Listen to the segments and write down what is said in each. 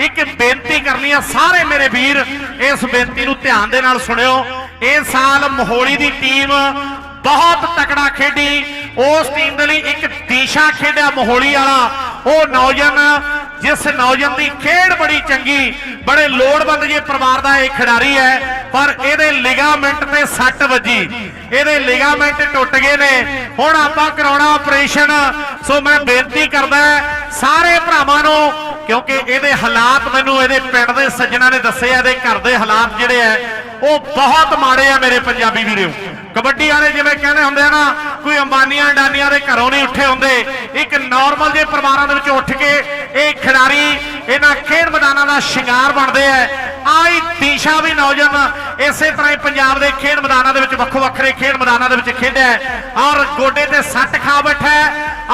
ਇੱਕ ਬੇਨਤੀ ਕਰਨੀ ਆ ਸਾਰੇ ਮੇਰੇ ਵੀਰ, ਇਸ ਬੇਨਤੀ ਨੂੰ ਧਿਆਨ ਦੇ ਨਾਲ ਸੁਣਿਓ। ਇਹ ਸਾਲ ਮੋਹਲੀ ਦੀ ਟੀਮ ਬਹੁਤ ਤਕੜਾ ਖੇਡੀ। ਉਸ ਟੀਮ ਦੇ ਲਈ ਇੱਕ ਦੀਸ਼ਾ ਖੇਡਿਆ ਮੋਹਾਲੀ ਵਾਲਾ। ਉਹ ਨੌਜਵਾਨ ਜਿਸ ਨੌਜਵਾਨ ਦੀ ਖੇਡ ਬੜੀ ਚੰਗੀ, ਬੜੇ ਲੋੜਵੰਦ ਜੇ ਪਰਿਵਾਰ ਦਾ ਇਹ ਖਿਡਾਰੀ ਹੈ, ਪਰ ਇਹਦੇ ਲਿਗਾਮੈਂਟ ਤੇ ਸੱਟ ਵੱਜੀ। ਇਹਦੇ ਲਿਗਾਮੈਂਟ ਟੁੱਟ ਗਏ ਨੇ। ਹੁਣ ਆਪਾਂ ਕਰਾਉਣਾ ਆਪਰੇਸ਼ਨ ਸੋ ਮੈਂ ਬੇਨਤੀ ਕਰਦਾ ਸਾਰੇ ਭਰਾਵਾਂ ਨੂੰ, ਕਿਉਂਕਿ ਇਹਦੇ ਹਾਲਾਤ ਮੈਨੂੰ ਇਹਦੇ ਪਿੰਡ ਦੇ ਸੱਜਣਾ ਨੇ ਦੱਸੇ ਆ, ਇਹਦੇ ਘਰ ਦੇ ਹਾਲਾਤ ਜਿਹੜੇ ਆ, ਉਹ ਬਹੁਤ ਮਾੜੇ ਆ ਮੇਰੇ ਪੰਜਾਬੀ ਵੀਰੋ। ਕਬੱਡੀ ਵਾਲੇ ਜਿਵੇਂ ਕਹਿੰਦੇ ਹੁੰਦੇ ਆ ਨਾ, ਕੋਈ ਅੰਬਾਨੀਆਂ, ਡਾਨੀਆਂ ਦੇ ਘਰੋਂ ਨਹੀਂ ਉੱਠੇ ਹੁੰਦੇ। ਇੱਕ ਨਾਰਮਲ ਜਿਹੇ ਪਰਿਵਾਰਾਂ ਦੇ ਵਿੱਚ ਉੱਠ ਕੇ ਖਿਡਾਰੀ, ਇਹਨਾਂ ਖੇਡ ਮੈਦਾਨਾਂ ਦਾ ਸ਼ਿੰਗਾਰ ਬਣਦੇ ਆ। ਆਈ ਦੀਸ਼ਾ ਵੀ ਨੌਜਵਾਨ ਇਸੇ ਤਰ੍ਹਾਂ ਹੀ ਪੰਜਾਬ ਦੇ ਖੇਡ ਮੈਦਾਨਾਂ ਦੇ ਵਿੱਚ ਵੱਖੋ ਵੱਖਰੇ ਖੇਡ ਮੈਦਾਨਾਂ ਦੇ ਵਿੱਚ ਖੇਡਿਆ ਔਰ ਗੋਡੇ ਤੇ ਸੱਟ ਖਾ ਬੈਠਾ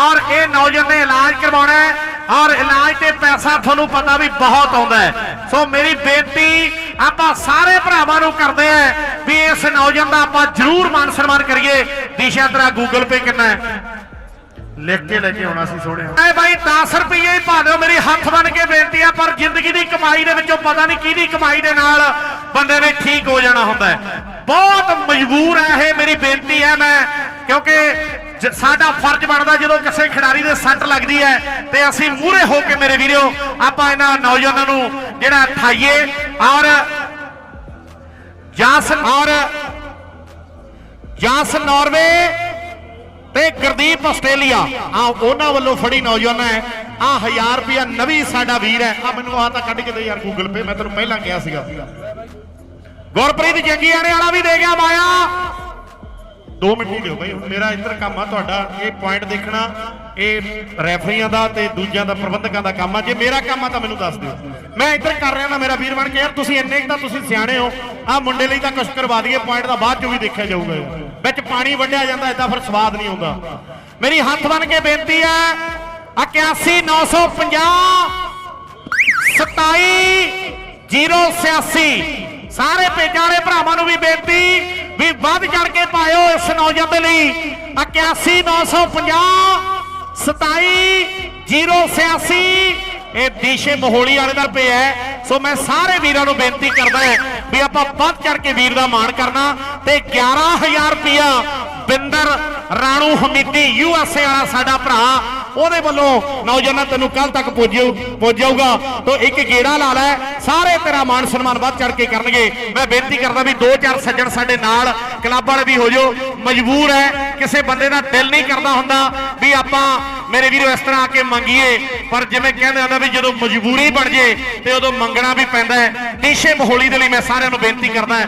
ਔਰ ਇਹ ਨੌਜਵਾਨ ਨੇ ਇਲਾਜ ਕਰਵਾਉਣਾ ਔਰ ਇਲਾਜ ਤੇ ਪੈਸਾ ਤੁਹਾਨੂੰ ਪਤਾ ਵੀ ਬਹੁਤ ਆਉਂਦਾ ਹੈ। ਸੋ ਮੇਰੀ ਬੇਨਤੀ, ਆਪਾਂ ਸਾਰੇ ਭਰਾਵਾਂ ਨੂੰ ਕਰਦੇ ਆ ਵੀ ਇਸ ਨੌਜਵਾਨ ਦਾ ਆਪਾਂ ਜ਼ਰੂਰ ਮਾਨ ਸਨਮਾਨ ਕਰੀਏ। ਦਿਸ਼ਾ ਤੇਰਾ ਗੂਗਲ ਪੇ ਕਿੰਨਾ ਹੈ? ਲਿਖ ਕੇ ਲੈ ਕੇ ਆਉਣਾ ਸੀ ਸੋਹਣਿਆ। ਐ ਬਾਈ 10 ਰੁਪਏ ਹੀ ਪਾ ਦਿਓ, ਮੇਰੀ ਹੱਥ ਬਨ ਕੇ ਬੇਨਤੀ ਆ, ਪਰ ਜ਼ਿੰਦਗੀ ਦੀ ਕਮਾਈ ਦੇ ਵਿੱਚੋਂ ਪਤਾ ਨਹੀਂ ਕਿਹਦੀ ਕਮਾਈ ਦੇ ਨਾਲ ਬੰਦੇ ਨੇ ਠੀਕ ਹੋ ਜਾਣਾ ਹੁੰਦਾ ਬਹੁਤ ਮਜਬੂਰ ਹੈ ਇਹ ਮੇਰੀ ਬੇਨਤੀ ਹੈ ਮੈਂ, ਕਿਉਂਕਿ ਸਾਡਾ ਫਰਜ਼ ਬਣਦਾ ਜਦੋਂ ਕਿਸੇ ਖਿਡਾਰੀ ਦੇ ਸੱਟ ਲੱਗਦੀ ਹੈ ਤੇ ਅਸੀਂ ਮੂਹਰੇ ਹੋ ਕੇ ਮੇਰੇ ਵੀਰੋ, ਆਪਾਂ ਇਹਨਾਂ ਨੌਜਵਾਨਾਂ ਨੂੰ ਜਿਹੜਾ ਠਾਈਏ ਔਰ ਜਾਸਨ ਔਰ ਜਾਸਨ ਨਾਰਵੇ ਤੇ ਗੁਰਦੀਪ ਆਸਟ੍ਰੇਲੀਆ। ਆ ਉਹਨਾਂ ਵੱਲੋਂ ਫੜੀ ਨੌਜਵਾਨ ਹੈ। ਆ 1000 ਰੁਪਿਆ ਨਵੀਂ ਸਾਡਾ ਵੀਰ ਹੈ। ਆ ਮੈਨੂੰ ਆ ਤਾਂ ਕੱਢ ਕੇ ਦੇ ਯਾਰ ਗੂਗਲ ਪੇ ਮੈਂ ਤੈਨੂੰ ਪਹਿਲਾਂ ਕਿਹਾ ਸੀਗਾ। ਗੁਰਪ੍ਰੀਤ ਜੰਗੀਆਣੇ ਵਾਲਾ ਵੀ ਦੇ ਗਿਆ ਮਾਇਆ। 2 ਮਿੰਟ ਹੀ ਦਿਓ ਬਾਈ। ਹੁਣ ਮੇਰਾ ਇੱਧਰ ਕੰਮ ਆ, ਤੁਹਾਡਾ ਇਹ ਪੁਆਇੰਟ ਦੇਖਣਾ, ਇਹ ਰੈਫਰੀਆਂ ਦਾ ਤੇ ਦੂਜਿਆਂ ਦਾ, ਪ੍ਰਬੰਧਕਾਂ ਦਾ ਕੰਮ ਆ। ਜੇ ਮੇਰਾ ਕੰਮ ਆ ਤਾਂ ਮੈਨੂੰ ਦੱਸ ਦਿਓ। ਮੈਂ ਇੱਧਰ ਕਰ ਰਿਹਾ ਨਾ, ਮੇਰਾ ਵੀਰ ਬਣ ਕੇ। ਯਾਰ, ਤੁਸੀਂ ਇੰਨੇ ਕੁ ਤਾਂ ਤੁਸੀਂ ਸਿਆਣੇ ਹੋ। ਆ ਮੁੰਡੇ ਲਈ ਤਾਂ ਕੁਛ ਕਰਵਾ ਦਈਏ ਪੁਆਇੰਟ ਦਾ ਬਾਅਦ ਚੋਂ ਵੀ ਦੇਖਿਆ ਜਾਊਗਾ ਵਿੱਚ ਪਾਣੀ ਵੱਢਿਆ ਜਾਂਦਾ, ਏਦਾਂ ਫਿਰ ਸਵਾਦ ਨਹੀਂ ਆਉਂਦਾ। ਮੇਰੀ ਹੱਥ ਬਣ ਕੇ ਬੇਨਤੀ ਹੈ 81950 27086 ਸਾਰੇ ਪੇਜਾਂ ਵਾਲੇ ਭਰਾਵਾਂ ਨੂੰ ਵੀ ਬੇਨਤੀ ਵੀ ਵੱਧ ਚੜ ਕੇ ਪਾਇਓ ਇਸ ਨੌਜਵਾਨ ਦੇ ਲਈ। 81950 27086 ਇਹ ਦੀਸ਼ੇ ਮੋਹਲੀ ਵਾਲੇ ਦਾ ਰੁਪਏ ਹੈ। ਸੋ ਮੈਂ ਸਾਰੇ ਵੀਰਾਂ ਨੂੰ ਬੇਨਤੀ ਕਰਦਾ ਹਾਂ ਵੀ ਆਪਾਂ ਵੱਧ ਚੜ ਕੇ ਵੀਰ ਦਾ ਮਾਣ ਕਰਨਾ ਤੇ 11000 ਰੁਪਇਆ ਬਿੰਦਰ ਰਾਣੂ ਹਮੀਦੀ ਯੂ ਵਾਲਾ ਸਾਡਾ ਭਰਾ, ਉਹਦੇ ਵੱਲੋਂ ਨੌਜਵਾਨਾਂ ਤੈਨੂੰ ਕੱਲ ਤੱਕ ਪੁੱਜਿਓ ਪੁੱਜ ਜਾਊਗਾ ਇੱਕ ਗੇੜਾ ਲਾ ਲੈ, ਸਾਰੇ ਤੇਰਾ ਮਾਣ ਸਨਮਾਨ ਵੱਧ ਚੜ ਕੇ ਕਰਨਗੇ। ਮੈਂ ਬੇਨਤੀ ਕਰਦਾ ਵੀ ਦੋ ਚਾਰ ਸੱਜਣ ਸਾਡੇ ਨਾਲ ਕਲੱਬ ਵਾਲੇ ਵੀ ਹੋ ਜਾਓ। ਮਜਬੂਰ ਹੈ, ਕਿਸੇ ਬੰਦੇ ਦਾ ਦਿਲ ਨਹੀਂ ਕਰਦਾ ਹੁੰਦਾ ਵੀ ਆਪਾਂ ਮੇਰੇ ਵੀਰੋ ਇਸ ਤਰ੍ਹਾਂ ਆ ਕੇ ਮੰਗੀਏ। ਪਰ ਜਿਵੇਂ ਕਹਿੰਦੇ ਹੁੰਦਾ ਵੀ ਜਦੋਂ ਮਜਬੂਰੀ ਬਣ ਜੇ ਤੇ ਉਦੋਂ ਮੰਗਣਾ ਵੀ ਪੈਂਦਾ ਹੈ। ਟੀਸ਼ੇ ਮਹੋਲੀ ਦੇ ਲਈ ਮੈਂ ਸਾਰਿਆਂ ਨੂੰ ਬੇਨਤੀ ਕਰਦਾ